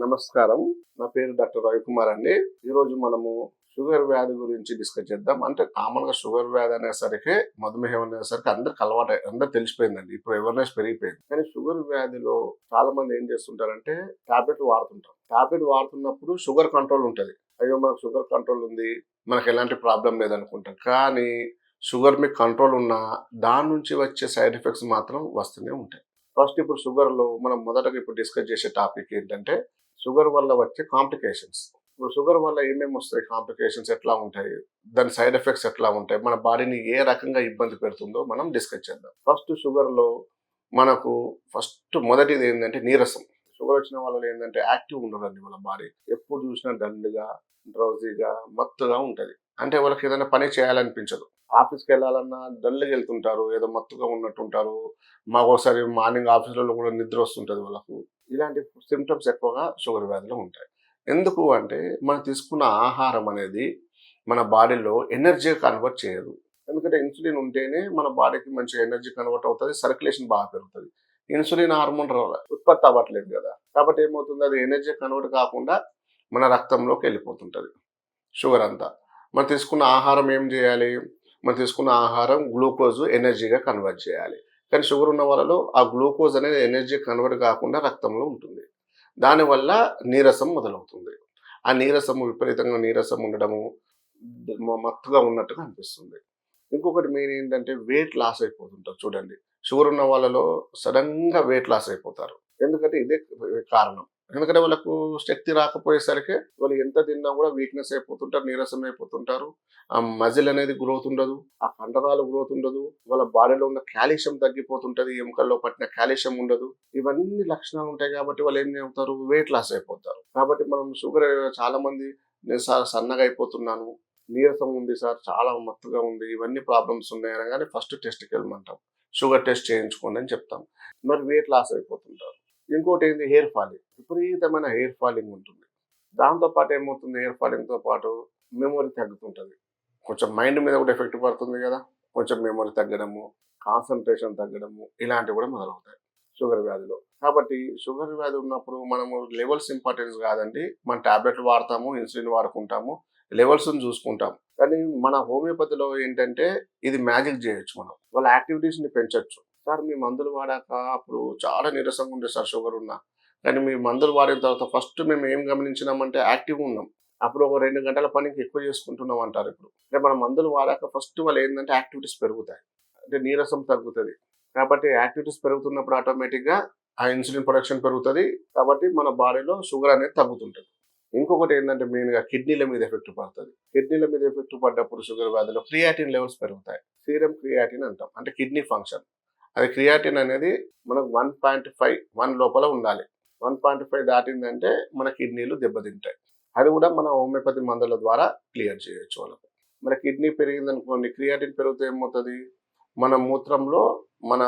నమస్కారం. నా పేరు డాక్టర్ రవికుమార్ అండి. ఈరోజు మనము షుగర్ వ్యాధి గురించి డిస్కస్ చేద్దాం. అంటే కామన్గా షుగర్ వ్యాధి అనేసరికి మధుమేహం అనేసరికి అందరికి అలవాటు అందరు తెలిసిపోయిందండి. ఇప్పుడు అవేర్నెస్ పెరిగిపోయింది. కానీ షుగర్ వ్యాధిలో చాలా మంది ఏం చేస్తుంటారంటే టాబ్లెట్ వాడుతుంటారు. టాబ్లెట్ వాడుతున్నప్పుడు షుగర్ కంట్రోల్ ఉంటుంది. అయ్యో మనకు షుగర్ కంట్రోల్ ఉంది మనకు ఎలాంటి ప్రాబ్లం లేదనుకుంటాం. కానీ షుగర్ మీకు కంట్రోల్ ఉన్నా దాని నుంచి వచ్చే సైడ్ ఎఫెక్ట్స్ మాత్రం వస్తూనే ఉంటాయి. ఫస్ట్ ఇప్పుడు షుగర్లో మనం మొదటగా ఇప్పుడు డిస్కస్ చేసే టాపిక్ ఏంటంటే షుగర్ వల్ల వచ్చే కాంప్లికేషన్స్. ఇప్పుడు షుగర్ వల్ల ఏమేమి వస్తాయి? కాంప్లికేషన్స్ ఎట్లా ఉంటాయి? దాని సైడ్ ఎఫెక్ట్స్ ఎట్లా ఉంటాయి? మన బాడీని ఏ రకంగా ఇబ్బంది పెడుతుందో మనం డిస్కస్ చేద్దాం. ఫస్ట్ షుగర్లో మనకు ఫస్ట్ మొదటిది ఏంటంటే నీరసం. షుగర్ వచ్చిన వాళ్ళు ఏంటంటే యాక్టివ్ ఉండదండి వాళ్ళ బాడీ. ఎప్పుడు చూసినా డల్గా డ్రౌజీగా మత్తుగా ఉంటుంది. అంటే వాళ్ళకి ఏదైనా పని చేయాలనిపించదు. ఆఫీస్కి వెళ్ళాలన్నా డల్గా వెళ్తుంటారు. ఏదో మత్తుగా ఉన్నట్టుంటారు. మాకు ఒకసారి మార్నింగ్ ఆఫీసులలో కూడా నిద్ర వస్తుంటుంది వాళ్ళకు. ఇలాంటి సిమ్టమ్స్ ఎక్కువగా షుగర్ వ్యాధిలో ఉంటాయి. ఎందుకు అంటే మనం తీసుకున్న ఆహారం అనేది మన బాడీలో ఎనర్జీ కన్వర్ట్ చేయదు. ఎందుకంటే ఇన్సులిన్ ఉంటేనే మన బాడీకి మంచి ఎనర్జీ కన్వర్ట్ అవుతుంది సర్క్యులేషన్ బాగా పెరుగుతుంది. ఇన్సులిన్ హార్మోన్ ఉత్పత్తి అవ్వట్లేదు కదా. కాబట్టి ఏమవుతుంది? అది ఎనర్జీ కన్వర్ట్ కాకుండా మన రక్తంలోకి వెళ్ళిపోతుంటుంది. షుగర్ అంతా. మనం తీసుకున్న ఆహారం ఏం చేయాలి? మనం తీసుకున్న ఆహారం గ్లూకోజ్ ఎనర్జీగా కన్వర్ట్ చేయాలి. కానీ షుగర్ ఉన్న వాళ్ళలో ఆ గ్లూకోజ్ అనేది ఎనర్జీ కన్వర్ట్ కాకుండా రక్తంలో ఉంటుంది. దానివల్ల నీరసం మొదలవుతుంది. ఆ నీరసము విపరీతంగా నీరసం ఉండడము మత్తుగా ఉన్నట్టుగా అనిపిస్తుంది. ఇంకొకటి మెయిన్ ఏంటంటే వెయిట్ లాస్ అయిపోతుంటారు చూడండి. షుగర్ ఉన్న వాళ్ళలో సడన్గా వెయిట్ లాస్ అయిపోతారు. ఎందుకంటే ఇదే కారణం. ఎందుకంటే వాళ్ళకు శక్తి రాకపోయేసరికి వాళ్ళు ఎంత తిన్నా కూడా వీక్నెస్ అయిపోతుంటారు నీరసం అయిపోతుంటారు. ఆ మజిల్ అనేది గ్రోత్ ఉండదు ఆ కండరాలు గ్రోత్ ఉండదు వాళ్ళ బాడీలో ఉన్న కాల్షియం తగ్గిపోతుంటది ఎముకల్లో పట్టిన కాల్షియం ఉండదు. ఇవన్నీ లక్షణాలు ఉంటాయి కాబట్టి వాళ్ళు ఏం అవుతారు వెయిట్ లాస్ అయిపోతారు. కాబట్టి మనం షుగర్ చాలా మంది నేను సార్ సన్నగా అయిపోతున్నాను నీరసం ఉంది సార్ చాలా మత్తుగా ఉంది ఇవన్నీ ప్రాబ్లమ్స్ ఉన్నాయి అనగానే ఫస్ట్ టెస్ట్కి వెళ్ళమంటాం. షుగర్ టెస్ట్ చేయించుకోండి అని చెప్తాం. మరి వెయిట్ లాస్ అయిపోతుంటారు. ఇంకోటి ఏంది హెయిర్ ఫాలింగ్ విపరీతమైన హెయిర్ ఫాలింగ్ ఉంటుంది. దాంతో పాటు ఏమవుతుంది? హెయిర్ ఫాలింగ్తో పాటు మెమొరీ తగ్గుతుంటుంది. కొంచెం మైండ్ మీద కూడా ఎఫెక్ట్ పడుతుంది కదా? కొంచెం మెమొరీ తగ్గడము కాన్సన్ట్రేషన్ తగ్గడము ఇలాంటివి కూడా మొదలవుతాయి షుగర్ వ్యాధిలో. కాబట్టి షుగర్ వ్యాధి ఉన్నప్పుడు మనము లెవెల్స్ ఇంపార్టెన్స్ కాదండి. మన టాబ్లెట్లు వాడతాము ఇన్సులిన్ వాడుకుంటాము లెవెల్స్ని చూసుకుంటాం కానీ మన హోమియోపతిలో ఏంటంటే ఇది మ్యాజిక్ చేయొచ్చు మనం. వాళ్ళ యాక్టివిటీస్ని పెంచవచ్చు పెంచొచ్చు. సార్ మీ మందులు వాడాక అప్పుడు చాలా నీరసంగా ఉండే సార్ షుగర్ ఉన్నా. కానీ మీ మందులు వాడిన తర్వాత ఫస్ట్ మేము ఏం గమనించినామంటే యాక్టివ్గా ఉన్నాం. అప్పుడు ఒక రెండు గంటల పనికి ఎక్కువ చేసుకుంటున్నాం అంటారు ఇప్పుడు. అంటే మన మందులు వాడాక ఫస్ట్ వాళ్ళు ఏంటంటే యాక్టివిటీస్ పెరుగుతాయి. అంటే నీరసం తగ్గుతుంది. కాబట్టి యాక్టివిటీస్ పెరుగుతున్నప్పుడు ఆటోమేటిక్గా ఆ ఇన్సులిన్ ప్రొడక్షన్ పెరుగుతుంది. కాబట్టి మన బాడీలో షుగర్ అనేది తగ్గుతుంటుంది. ఇంకొకటి ఏంటంటే మెయిన్గా కిడ్నీల మీద ఎఫెక్ట్ పడుతుంది. కిడ్నీల మీద ఎఫెక్ట్ పడ్డప్పుడు షుగర్ వ్యాధిలో క్రియాటిన్ లెవెల్స్ పెరుగుతాయి. సీరం క్రియాటిన్ అంటాం. అంటే కిడ్నీ ఫంక్షన్. అది క్రియాటిన్ అనేది మనకు వన్ పాయింట్ ఫైవ్ వన్ లోపల ఉండాలి. వన్ పాయింట్ ఫైవ్ దాటిందంటే మన కిడ్నీలు దెబ్బతింటాయి. అది కూడా మన హోమియోపతి మందుల ద్వారా క్లియర్ చేయొచ్చు వాళ్ళకు. మన కిడ్నీ పెరిగిందనుకోండి క్రియాటిన్ పెరిగితే ఏమవుతుంది? మన మూత్రంలో మన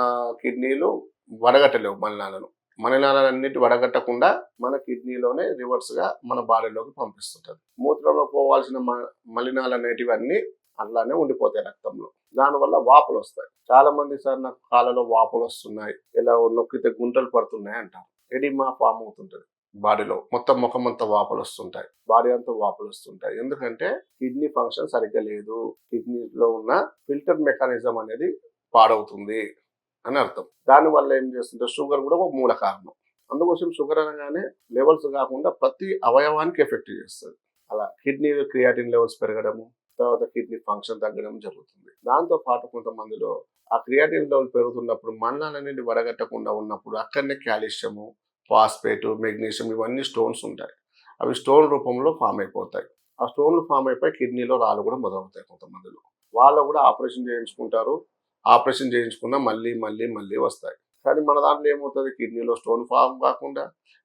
కిడ్నీలు వడగట్టలేవు మలినాలను. మలినాలన్నిటి వడగట్టకుండా మన కిడ్నీలోనే రివర్స్గా మన బాడీలోకి పంపిస్తుంటుంది. మూత్రంలో పోవాల్సిన మ- మలినాలు అనేటివన్నీ అలానే ఉండిపోతాయి రక్తంలో. దానివల్ల వాపులు వస్తాయి. చాలా మంది సార్ నాకు కాళ్ళలో వాపులు వస్తున్నాయి. ఇలా నొక్కితే గుంటలు పడుతున్నాయి అంటారు. ఎడిమా ఫామ్ అవుతుంటుంది బాడీలో. మొత్తం ముఖం అంతా వాపులు వస్తుంటాయి. బాడీ అంతా వాపులు వస్తుంటాయి. ఎందుకంటే కిడ్నీ ఫంక్షన్ సరిగ్గా లేదు. కిడ్నీలో ఉన్న ఫిల్టర్ మెకానిజం అనేది పాడవుతుంది అని అర్థం. దానివల్ల ఏం చేస్తుంటే షుగర్ కూడా ఒక మూల కారణం. అందుకోసం షుగర్ అనగానే లెవెల్స్ కాకుండా ప్రతి అవయవానికి ఎఫెక్ట్ చేస్తుంది. అలా కిడ్నీ క్రియాటిన్ లెవెల్స్ పెరగడము తర్వాత కిడ్నీ ఫంక్షన్ తగ్గడం జరుగుతుంది. దాంతో పాటు కొంతమందిలో ఆ క్రియాటిన్ లెవెల్ పెరుగుతున్నప్పుడు మన్నాలు అనేది వడగట్టకుండా ఉన్నప్పుడు అక్కడనే కాల్షియము ఫాస్ఫేట్ మెగ్నీషియం ఇవన్నీ స్టోన్స్ ఉంటాయి. అవి స్టోన్ రూపంలో ఫామ్ అయిపోతాయి. ఆ స్టోన్లు ఫామ్ అయిపోయి కిడ్నీలో రాళ్ళు కూడా మొదలవుతాయి కొంతమందిలో. వాళ్ళు కూడా ఆపరేషన్ చేయించుకుంటారు. ఆపరేషన్ చేయించుకున్నా మళ్ళీ మళ్ళీ మళ్ళీ వస్తాయి. కానీ మన దాంట్లో ఏమవుతుంది? కిడ్నీలో స్టోన్ ఫామ్ కాకుండా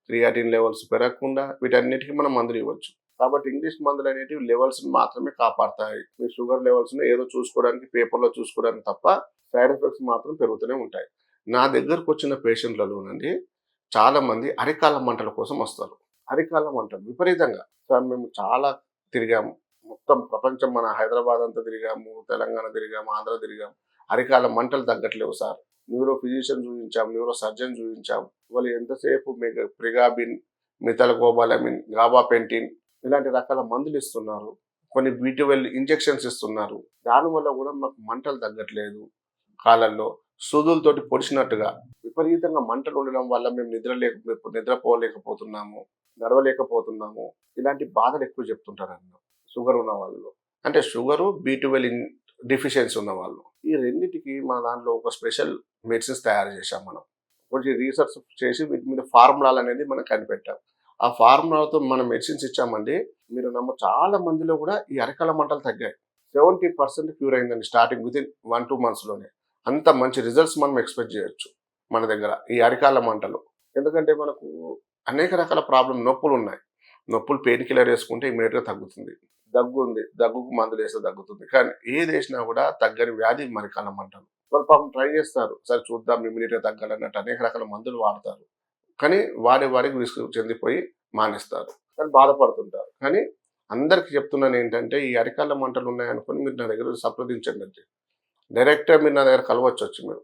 క్రియాటిన్ లెవెల్స్ పెరగకుండా వీటన్నిటికీ మనం మందులు ఇవ్వచ్చు. కాబట్టి ఇంగ్లీష్ మందులు అనేటివి లెవెల్స్ మాత్రమే కాపాడతాయి. మీ షుగర్ లెవెల్స్ ఏదో చూసుకోవడానికి పేపర్లో చూసుకోవడానికి తప్ప సైడ్ ఎఫెక్ట్స్ మాత్రం పెరుగుతూనే ఉంటాయి. నా దగ్గరకు వచ్చిన పేషెంట్లలోనండి చాలా మంది అరికాల మంటల కోసం వస్తారు. అరికాల మంటలు విపరీతంగా. సార్ మేము చాలా తిరిగాము. మొత్తం ప్రపంచం మన హైదరాబాద్ అంతా తిరిగాము తెలంగాణ తిరిగాము ఆంధ్ర తిరిగాము. అరికాల మంటలు తగ్గట్లేవు సార్. న్యూరో ఫిజిషియన్ చూపించాం న్యూరో సర్జన్ చూపించాం వాళ్ళు ఎంతసేపు మీకు ప్రిగాబిన్ మిథలకోబాలమిన్ గాబాపెంటిన్ ఇలాంటి రకాల మందులు ఇస్తున్నారు. కొన్ని బీటువెల్ ఇంజెక్షన్స్ ఇస్తున్నారు. దానివల్ల కూడా మాకు మంటలు తగ్గట్లేదు. కాలంలో సూదులతోటి పొడిచినట్టుగా విపరీతంగా మంటలు ఉండడం వల్ల మేము నిద్ర లేక నిద్రపోలేకపోతున్నాము నడవలేకపోతున్నాము. ఇలాంటి బాధలు ఎక్కువ చెప్తుంటారు అన్న షుగర్ ఉన్న వాళ్ళు. అంటే షుగరు బీటువెల్ డిఫిషియన్సీ ఉన్న వాళ్ళు. ఈ రెండింటికి మన దాంట్లో ఒక స్పెషల్ మెడిసిన్స్ తయారు చేశాం మనం. కొంచెం రీసెర్చ్ చేసి వీటి మీద ఫార్ములాలు అనేది మనం కనిపెట్టాం. ఆ ఫార్ములాతో మనం మెడిసిన్స్ ఇచ్చామండి. మీరు నమ్మ చాలా మందిలో కూడా ఈ అరకాల మంటలు తగ్గాయి. సెవెంటీ పర్సెంట్ క్యూర్ అయిందండి starting with in one two మంత్స్లోనే అంత మంచి రిజల్ట్స్ మనం ఎక్స్పెక్ట్ చేయొచ్చు మన దగ్గర ఈ అరికాల మంటలు. ఎందుకంటే మనకు అనేక రకాల ప్రాబ్లం నొప్పులు ఉన్నాయి. నొప్పులు పెయిన్ కిల్లర్ వేసుకుంటే ఇమీడియట్గా తగ్గుతుంది. దగ్గు ఉంది. దగ్గుకు మందులు వేస్తే తగ్గుతుంది. కానీ ఏది వేసినా కూడా తగ్గని వ్యాధి మరికాల మంటలు. వాళ్ళు పాపం ట్రై చేస్తారు. సరే చూద్దాం ఇమీడియట్గా తగ్గాలన్నట్టు అనేక రకాల మందులు వాడతారు. కానీ వారి వారికి రిస్క్ చెందిపోయి మానేస్తారు. కానీ బాధపడుతుంటారు. కానీ అందరికి చెప్తున్నాను ఏంటంటే ఈ అరికాల మంటలు ఉన్నాయనుకొని మీరు నా దగ్గర సంప్రదించండి అంటే డైరెక్ట్గా మీరు నా దగ్గర కలవచ్చు వచ్చి మీరు.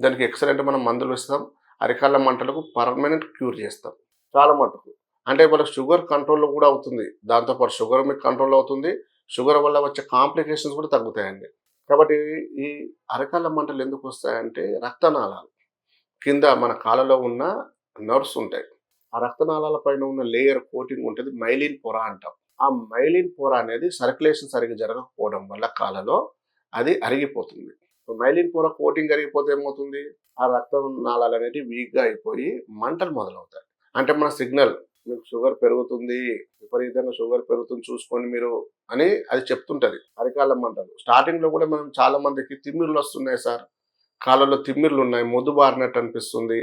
దానికి ఎక్సలెంట్ మనం మందులు ఇస్తాం అరికాల మంటలకు పర్మనెంట్ క్యూర్ చేస్తాం. చాలా మటుకు. అంటే మనకు షుగర్ కంట్రోల్లో కూడా అవుతుంది. దాంతోపాటు షుగర్ మీకు కంట్రోల్ అవుతుంది. షుగర్ వల్ల వచ్చే కాంప్లికేషన్స్ కూడా తగ్గుతాయండి. కాబట్టి ఈ అరకాల మంటలు ఎందుకు వస్తాయంటే రక్తనాళాలు. కింద మన కాలలో ఉన్న నర్వ్స్ ఉంటాయి. ఆ రక్తనాళాల పైన ఉన్న లేయర్ కోటింగ్ ఉంటుంది మైలిన్ పొర అంటాం. ఆ మైలిన్ పొర అనేది సర్క్యులేషన్ సరిగ్గా జరగకపోవడం వల్ల కాలలో అది అరిగిపోతుంది. మైలిన్ పొర కోటింగ్ అరిగిపోతే ఏమవుతుంది? ఆ రక్త నాళాలు అనేవి వీక్గా అయిపోయి మంటలు మొదలవుతాయి. అంటే మన సిగ్నల్ మీకు షుగర్ పెరుగుతుంది విపరీతంగా షుగర్ పెరుగుతుంది చూసుకొని మీరు అని అది చెప్తుంటది. అరికాళ్ళ మంటలు. స్టార్టింగ్లో కూడా మనం చాలా మందికి తిమ్మిర్లు వస్తున్నాయి సార్. కాళ్ళలో తిమ్మిర్లు ఉన్నాయి మొద్దు బారినట్టు అనిపిస్తుంది.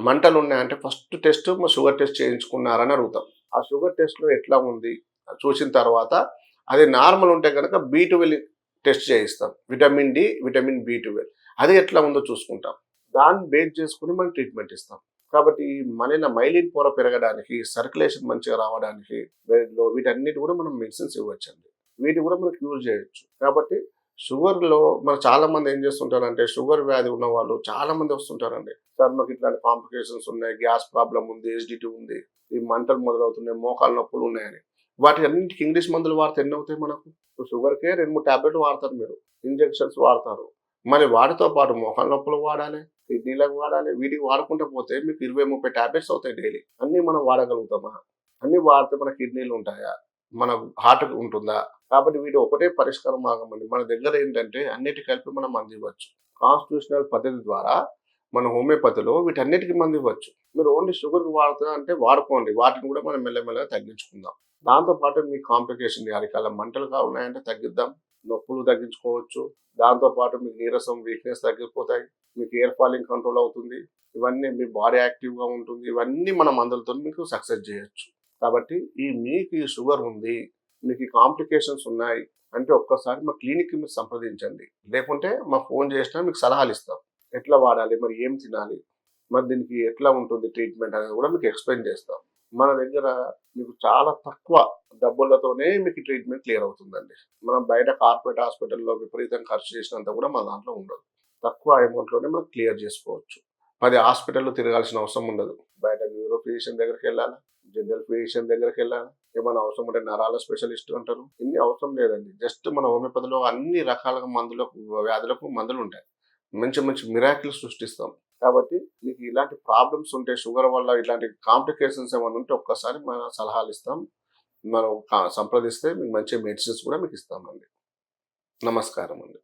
మంటలు ఉన్నాయంటే ఫస్ట్ టెస్ట్ షుగర్ టెస్ట్ చేయించుకున్నారని అడుగుతాం. ఆ షుగర్ టెస్ట్లో ఎట్లా ఉంది? చూసిన తర్వాత అది నార్మల్ ఉంటే కనుక బీ ట్వెల్వ్ టెస్ట్ చేయిస్తాం. Vitamin D vitamin B twelve. అది ఎట్లా ఉందో చూసుకుంటాం. దాన్ని బేస్ చేసుకుని మనం ట్రీట్మెంట్ ఇస్తాం. కాబట్టి మన మైలిన్ పొర పెరగడానికి సర్క్యులేషన్ మంచిగా రావడానికి బ్లడ్లో వీటన్నిటి కూడా మనం మెడిసిన్స్ ఇవ్వచ్చండి. వీటి కూడా మనకు యూజ్ చేయొచ్చు. కాబట్టి షుగర్లో మన చాలా మంది ఏం చేస్తుంటారంటే షుగర్ వ్యాధి ఉన్న వాళ్ళు చాలా మంది వస్తుంటారండి. సార్ మాకు ఇట్లాంటి కాంప్లికేషన్స్ ఉన్నాయి గ్యాస్ ప్రాబ్లం ఉంది ఎస్డిటీ ఉంది ఈ మంటలు మొదలవుతున్నాయి మోకాలు నొప్పులు ఉన్నాయని. వాటి అన్నింటికి ఇంగ్లీష్ మందులు వాడితే ఎన్ని అవుతాయి మనకు షుగర్కే రెండు మూడు టాబ్లెట్లు వాడతారు మీరు. ఇంజెక్షన్స్ వాడతారు. మరి వాటితో పాటు మోకాల నొప్పులు వాడాలి కిడ్నీలకు వాడాలి వీటికి వాడకుండా పోతే మీకు ఇరవై ముప్పై టాబ్లెట్స్ అవుతాయి డైలీ. అన్నీ మనం వాడగలుగుతామా? అన్నీ వాడితే మన కిడ్నీలు ఉంటాయా? మన హార్ట్ ఉంటుందా? కాబట్టి వీటి ఒకటే పరిష్కారం ఆగమండి మన దగ్గర ఏంటంటే అన్నిటి కలిపి మనం అందివ్వచ్చు కాన్స్టిట్యూషనల్ పద్ధతి ద్వారా మన హోమియోపతిలో వీటన్నిటికీ మంది ఇవ్వచ్చు. మీరు ఓన్లీ షుగర్కి వాడుతున్నా అంటే వాడుకోండి. వాటిని కూడా మనం మెల్లమెల్లగా తగ్గించుకుందాం. దాంతోపాటు మీ కాంప్లికేషన్ అరికాల మంటలు కావున్నాయంటే తగ్గిద్దాం. నొప్పులు తగ్గించుకోవచ్చు. దాంతోపాటు మీకు నీరసం వీక్నెస్ తగ్గిపోతాయి. మీకు ఎయిర్ ఫాలింగ్ కంట్రోల్ అవుతుంది. ఇవన్నీ మీ బాడీ యాక్టివ్గా ఉంటుంది. ఇవన్నీ మన మందులతో మీకు సక్సెస్ చేయొచ్చు. కాబట్టి ఈ మీకు ఈ షుగర్ ఉంది మీకు ఈ కాంప్లికేషన్స్ ఉన్నాయి అంటే ఒక్కసారి మా క్లినిక్కి మీరు సంప్రదించండి. లేకుంటే మా ఫోన్ చేసినా మీకు సలహాలు ఇస్తాం. ఎట్లా వాడాలి మరి ఏం తినాలి మరి దీనికి ఎట్లా ఉంటుంది ట్రీట్మెంట్ అనేది కూడా మీకు ఎక్స్ప్లెయిన్ చేస్తాం. మన దగ్గర మీకు చాలా తక్కువ డబ్బులతోనే మీకు ట్రీట్మెంట్ క్లియర్ అవుతుందండి. మనం బయట కార్పొరేట్ హాస్పిటల్లో విపరీతం ఖర్చు చేసినంత కూడా మన దాంట్లో ఉండదు. తక్కువ అమౌంట్లోనే మనం క్లియర్ చేసుకోవచ్చు. పది హాస్పిటల్లో తిరగాల్సిన అవసరం ఉండదు. బయట న్యూరో ఫిజిషియన్ దగ్గరికి వెళ్ళాలా? జనరల్ ఫిజిషియన్ దగ్గరికి వెళ్ళాలి ఏమైనా అవసరం ఉంటే నరాల స్పెషలిస్ట్ అంటారు. ఇన్ని అవసరం లేదండి. జస్ట్ మన హోమియోపతిలో అన్ని రకాల మందులకు వ్యాధులకు మందులు ఉంటాయి. మంచి మంచి మిరాకిల్ సృష్టిస్తాం. కాబట్టి మీకు ఇలాంటి ప్రాబ్లమ్స్ ఉంటే షుగర్ వల్ల ఇలాంటి కాంప్లికేషన్స్ ఏమైనా ఉంటే ఒక్కసారి మన సలహాలు ఇస్తాం. మనం సంప్రదిస్తే మీకు మంచి మెడిసిన్స్ కూడా మీకు ఇస్తామండి. నమస్కారం అండి